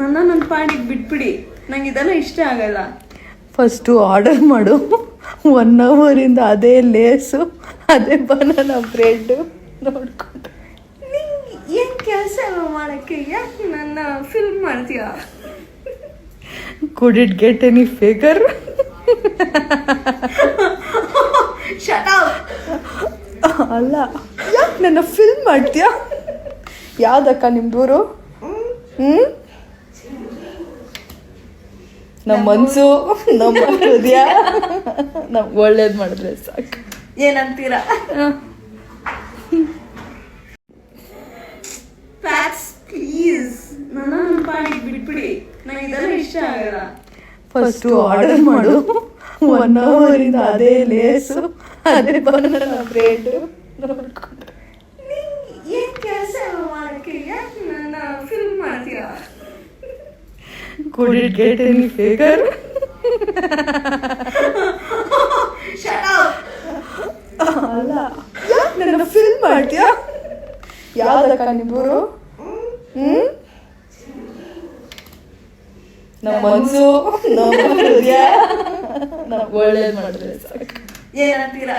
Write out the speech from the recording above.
ನನ್ನ ನನ್ನ ಪಾಡಿಗೆ ಬಿಟ್ಬಿಡಿ. ನಂಗೆ ಇದೆಲ್ಲ ಇಷ್ಟ ಆಗಲ್ಲ. ಫಸ್ಟು ಆರ್ಡರ್ ಮಾಡು. ಒನ್ ಅವರಿಂದ ಅದೇ ಲೇಸು ಅದೇ ಬನಾನ ಬ್ರೆಡ್ ನೋಡ್ಕೊಂಡು. ನಿಂಗೆ ಏನು ಕೆಲಸ ಎಲ್ಲ ಮಾಡಕ್ಕೆ? ಯಾಕೆ ನನ್ನ ಫಿಲ್ಮ್ ಮಾಡ್ತೀಯ? Could it get any figure ಅಲ್ಲ ಯಾಕೆ ನನ್ನ ಫಿಲ್ಮ್ ಮಾಡ್ತೀಯಾ? ಯಾವ್ದಕ್ಕ ನಿಮ್ದೂರು? ಹ್ಞೂ ನಮ್ಮ ಮನ್ಸು ನಮ್ಮ ಹೃದಯ. ನಮ್ ಒಳ್ಳೇದು ಮಾಡಿದ್ರೆ ಸಾಕು. ಏನಂತೀರಾ? ಫ್ಯಾಕ್ಸ್ ಪ್ಲೀಸ್ ನನ್ನ ನನ್ನ ಪಾಡಿಗೆ ಬಿಟ್ಬಿಡಿ ನಂಗೆ ಇದೆಲ್ಲ ಇಷ್ಟ ಆಗಲ್ಲ. ಫಸ್ಟು ಆರ್ಡರ್ ಮಾಡು. ಒನ್ ಇಂದ ಅದೇ ಲೇಸು ಅದೇ ಬನಾನ ಬ್ರೆಡ್ ನೋಡ್ಕೊಂಡು ನಿಂಗೆ ಏನ್ ಕೆಲಸ ಇಲ್ಲ ಮಾಡಕ್ಕೆ ಯಾಕೆ ನನ್ನ ಫಿಲ್ಮ್ ಮಾಡ್ತೀಯ it get any figure shut ಅಲ್ಲ. ಯಾಕೆ ನನ್ನ ಫಿಲ್ಮ್ ಮಾಡ್ತೀಯಾ? ಯಾವ್ದಕ್ಕ ನಿಬ್ಬರು ಹ್ಞೂ ನಮ್ಮ ಮನ್ಸು ನಮ್ಮ ಹೃದಯ. ನಮ್ಗೆ ಒಳ್ಳೇದು ಮಾಡಿದ್ರೆ ಸಾಕು. ಏನಂತೀರಾ